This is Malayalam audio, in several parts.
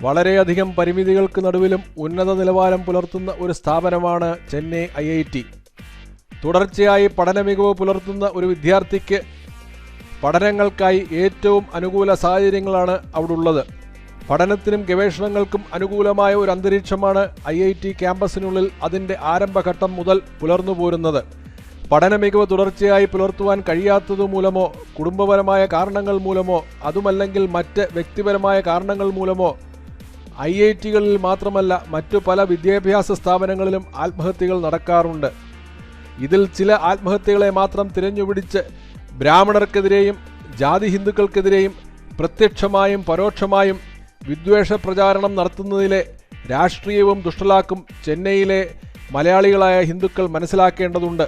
വളരെയധികം പരിമിതികൾക്ക് നടുവിലും ഉന്നത നിലവാരം പുലർത്തുന്ന ഒരു സ്ഥാപനമാണ് ചെന്നൈ ഐ ഐ ടി. തുടർച്ചയായി പഠന മികവ് പുലർത്തുന്ന ഒരു വിദ്യാർത്ഥിക്ക് പഠനങ്ങൾക്കായി ഏറ്റവും അനുകൂല സാഹചര്യങ്ങളാണ് അവിടെ ഉള്ളത് പഠനത്തിനും ഗവേഷണങ്ങൾക്കും അനുകൂലമായ ഒരു അന്തരീക്ഷമാണ് ഐ ഐ ടി ക്യാമ്പസിനുള്ളിൽ അതിന്റെ ആരംഭഘട്ടം മുതൽ പുലർന്നു പോരുന്നത്. പഠന മികവ് തുടർച്ചയായി പുലർത്തുവാൻ കഴിയാത്തതുമൂലമോ കുടുംബപരമായ കാരണങ്ങൾ മൂലമോ അതുമല്ലെങ്കിൽ മറ്റ് വ്യക്തിപരമായ കാരണങ്ങൾ മൂലമോ ഐ ഐ ടികളിൽ മാത്രമല്ല മറ്റു പല വിദ്യാഭ്യാസ സ്ഥാപനങ്ങളിലും ആത്മഹത്യകൾ നടക്കാറുണ്ട്. ഇതിൽ ചില ആത്മഹത്യകളെ മാത്രം തിരഞ്ഞുപിടിച്ച് ബ്രാഹ്മണർക്കെതിരെയും ജാതി ഹിന്ദുക്കൾക്കെതിരെയും പ്രത്യക്ഷമായും പരോക്ഷമായും വിദ്വേഷ പ്രചാരണം നടത്തുന്നതിലെ രാഷ്ട്രീയവും ദുഷ്ടലാക്കും ചെന്നൈയിലെ മലയാളികളായ ഹിന്ദുക്കൾ മനസ്സിലാക്കേണ്ടതുണ്ട്.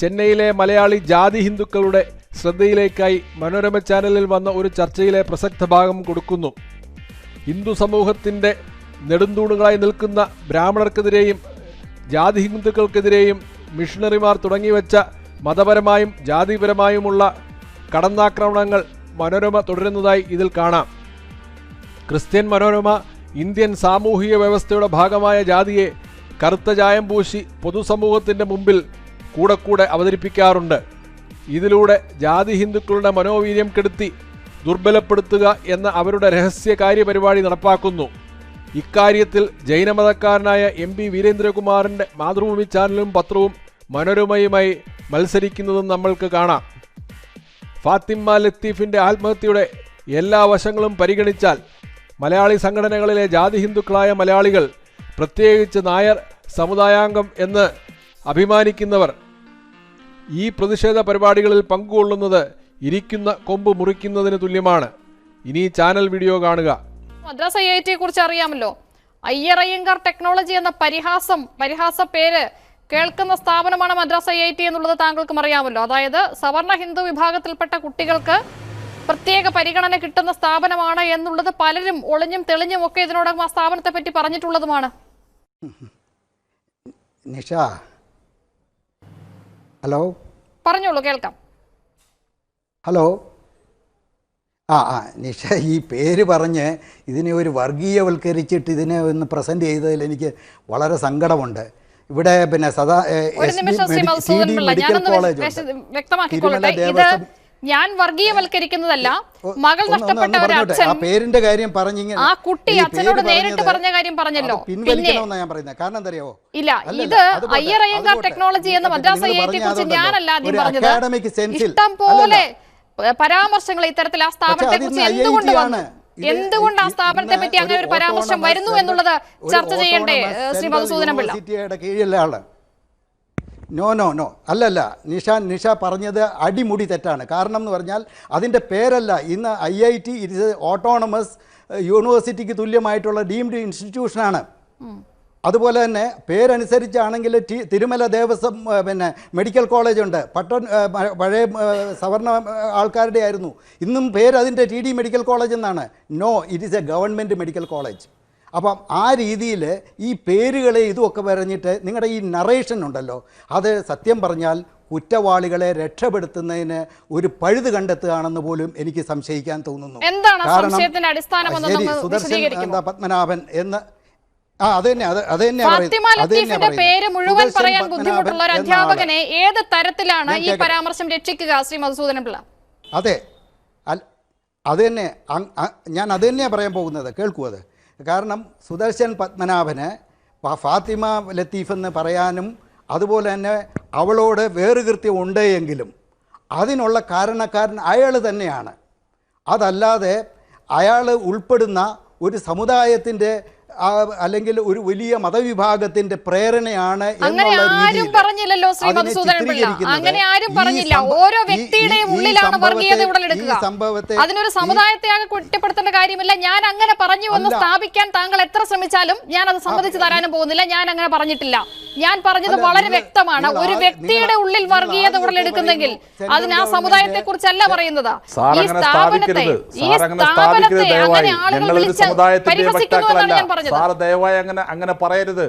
ചെന്നൈയിലെ മലയാളി ജാതി ഹിന്ദുക്കളുടെ ശ്രദ്ധയിലേക്കായി മനോരമ ചാനലിൽ വന്ന ഒരു ചർച്ചയിലെ പ്രസക്ത ഭാഗം കൊടുക്കുന്നു. ഹിന്ദു സമൂഹത്തിന്റെ നെടുന്തൂണുകളായി നിൽക്കുന്ന ബ്രാഹ്മണർക്കെതിരെയും ജാതി ഹിന്ദുക്കൾക്കെതിരെയും മിഷണറിമാർ തുടങ്ങിവെച്ച മതപരമായും ജാതിപരമായുമുള്ള കടന്നാക്രമണങ്ങൾ മനോരമ തുടരുന്നതായി ഇതിൽ കാണാം. ക്രിസ്ത്യൻ മനോരമ ഇന്ത്യൻ സാമൂഹിക വ്യവസ്ഥയുടെ ഭാഗമായ ജാതിയെ കറുത്ത ചായം പൂശി പൊതുസമൂഹത്തിന്റെ മുമ്പിൽ കൂടെ കൂടെ അവതരിപ്പിക്കാറുണ്ട്. ഇതിലൂടെ ജാതി ഹിന്ദുക്കളുടെ മനോവീര്യം കെടുത്തി ദുർബലപ്പെടുത്തുക എന്ന അവരുടെ രഹസ്യ കാര്യപരിപാടി നടപ്പാക്കുന്നു. ഇക്കാര്യത്തിൽ ജൈനമതക്കാരനായ എം പി വീരേന്ദ്രകുമാറിന്റെ മാതൃഭൂമി ചാനലും പത്രവും മനോരമയുമായി മത്സരിക്കുന്നതും നമ്മൾക്ക് കാണാം. ഫാത്തിമ ലത്തീഫിന്റെ ആത്മഹത്യയുടെ എല്ലാ വശങ്ങളും പരിഗണിച്ചാൽ മലയാളി സംഘടനകളിലെ ജാതി ഹിന്ദുക്കളായ മലയാളികൾ പ്രത്യേകിച്ച് നായർ സമുദായാംഗം എന്ന് അഭിമാനിക്കുന്നവർ ഈ പ്രതിഷേധ പരിപാടികളിൽ പങ്കുകൊള്ളുന്നത് ഇരിക്കുന്ന കൊമ്പ് മുറിക്കുന്നതിന് തുല്യമാണ്. ഇനി ഈ ചാനൽ വീഡിയോ കാണുക. മദ്രാസ് ഐ ഐ ടിയെ കുറിച്ച് അറിയാമല്ലോ. അയ്യർ അയ്യങ്കാർ ടെക്നോളജി എന്ന പരിഹാസം പരിഹാസ പേര് കേൾക്കുന്ന സ്ഥാപനമാണ് മദ്രാസ് ഐ ഐ ടി എന്നുള്ളത് താങ്കൾക്കും അറിയാമല്ലോ. അതായത് സവർണ ഹിന്ദു വിഭാഗത്തിൽപ്പെട്ട കുട്ടികൾക്ക് പ്രത്യേക പരിഗണന കിട്ടുന്ന സ്ഥാപനമാണ് എന്നുള്ളത് പലരും ഒളിഞ്ഞും തെളിഞ്ഞും ഒക്കെ ഇതിനോടകം ആ സ്ഥാപനത്തെ പറ്റി പറഞ്ഞിട്ടുള്ളതുമാണ്. നിഷ. ഹലോ? പറഞ്ഞോളൂ കേൾക്കാം. ഹലോ? ആ ആ നിഷ ഈ പേര് പറഞ്ഞ് ഇതിനെ ഒരു വർഗീയവൽക്കരിച്ചിട്ട് ഇതിനെ ഒന്ന് പ്രസന്റ് ചെയ്തതിൽ എനിക്ക് വളരെ സങ്കടമുണ്ട്. ഇവിടെ പിന്നെ സദാ മെഡിക്കൽ കോളേജ് ഞാൻ വർഗീയവൽക്കരിക്കുന്നതല്ല. മകൾ നഷ്ടപ്പെട്ട ഒരു അച്ഛൻ ആ പേരിന്റെ കാര്യം പറഞ്ഞിങ്ങനെ ആ കുട്ടി അച്ഛനോട് നേരിട്ട് പറഞ്ഞ കാര്യം പറഞ്ഞല്ലോ. പിന്നെ- ഞാൻ പറയുന്നത് കാരണം എന്തറിയോ ഇല്ല ഇത് അയ്യങ്കാർ ടെക്നോളജി എന്ന മദ്രാസ് ഐ ഐ ടി കുറിച്ച് ഞാനല്ല ആദ്യം പറഞ്ഞത്. ഇഷ്ടം പോലെ പരാമർശങ്ങൾ ഇത്തരത്തിൽ ആ സ്ഥാപനത്തെ കുറിച്ച് എന്തുകൊണ്ട്. വന്നു? എന്തുകൊണ്ട് ആ സ്ഥാപനത്തെ പറ്റി അങ്ങനെ ഒരു പരാമർശം വരുന്നു എന്നുള്ളത് ചർച്ച ചെയ്യണ്ടേ Shri Madhusudana Pillai? No no no. അല്ലല്ല. നിഷ നിഷ പറഞ്ഞത് അടിമുടി തെറ്റാണ്. കാരണം എന്ന് പറഞ്ഞാൽ അതിന്റെ പേരല്ല. ഇന്ന് I I T it autonomous യൂണിവേഴ്സിറ്റിക്ക് തുല്യമായിട്ടുള്ള ഡീംഡ് ഇൻസ്റ്റിറ്റ്യൂഷനാണ്. അതുപോലെ തന്നെ പേരനുസരിച്ചാണെങ്കിൽ ടി തിരുമല ദേവസ്വം പിന്നെ മെഡിക്കൽ കോളേജ് ഉണ്ട്. പട്ടൺ പഴയ സവർണ ആൾക്കാരുടെ ആയിരുന്നു. ഇന്നും പേര് അതിന്റെ ടി ഡി മെഡിക്കൽ കോളേജ് എന്നാണ്. No it is a government medical college. അപ്പം ആ രീതിയിൽ ഈ പേരുകളെ ഇതുമൊക്കെ പറഞ്ഞിട്ട് നിങ്ങളുടെ ഈ നറേഷൻ ഉണ്ടല്ലോ. അത് സത്യം പറഞ്ഞാൽ കുറ്റവാളികളെ രക്ഷപ്പെടുത്തുന്നതിന് ഒരു പഴുത് കണ്ടെത്തുകയാണെന്ന് പോലും എനിക്ക് സംശയിക്കാൻ തോന്നുന്നു. എന്താണ് കാരണം- ശരി, സുദർശൻ എന്താ പത്മനാഭൻ എന്ന് പേര് മുഴുവൻ പറയാൻ ബുദ്ധിമുട്ടുള്ള ഒരു അധ്യാപകനെ ഏത് തരത്തിലാണ് ഈ പരാമർശം രക്ഷിക്കുക ശ്രീ മധുസൂദനം പിള്ള? അതെ. അത് തന്നെ ഞാൻ അത് തന്നെയാണ് പറയാൻ പോകുന്നത്. കേൾക്കൂ അത്. കാരണം സുദർശൻ പത്മനാഭന് ഫാത്തിമ ലത്തീഫ് എന്ന് പറയാനും അതുപോലെ തന്നെ അവളോട് വേറുകൃത്യം ഉണ്ട് എങ്കിലും അതിനുള്ള കാരണക്കാരൻ അയാൾ തന്നെയാണ്. അതല്ലാതെ അയാൾ ഉൾപ്പെടുന്ന ഒരു സമുദായത്തിന്റെ അല്ലെങ്കിൽ ഒരു വലിയ മതവിഭാഗത്തിന്റെ പ്രേരണയാണ് അങ്ങനെ ആരും പറഞ്ഞില്ലല്ലോ ശ്രീ മധുസൂദനൻ പിള്ള. അങ്ങനെ ആരും പറഞ്ഞില്ല. ഓരോ വ്യക്തിയുടെയും ഉള്ളിലാണ് വർഗീയത ഉടലെടുക്കുക. അതിനൊരു സമുദായത്തെ ആകെ കുറ്റപ്പെടുത്തേണ്ട കാര്യമില്ല. ഞാൻ അങ്ങനെ പറഞ്ഞു എന്ന് സ്ഥാപിക്കാൻ താങ്കൾ എത്ര ശ്രമിച്ചാലും ഞാൻ അത് സമ്മതിച്ചു തരാനും പോകുന്നില്ല. ഞാൻ അങ്ങനെ പറഞ്ഞിട്ടില്ല. ഞാൻ പറഞ്ഞത് വളരെ വ്യക്തമാണ്. ഒരു വ്യക്തിയുടെ ഉള്ളിൽ വർഗീയത ഉടലെടുക്കുന്നെങ്കിൽ അതിന് ആ സമുദായത്തെ കുറിച്ചല്ല പറയുന്നത്. ഈ സ്ഥാപനത്തെ ഈ സ്ഥാപനത്തെ അങ്ങനെ ദയവായി. ആളുകൾ വിളിച്ച് പരിഹസിക്കുന്നു എന്നാണ് ഞാൻ പറഞ്ഞത്. ദയവായി അങ്ങനെ അങ്ങനെ പറയരുത്.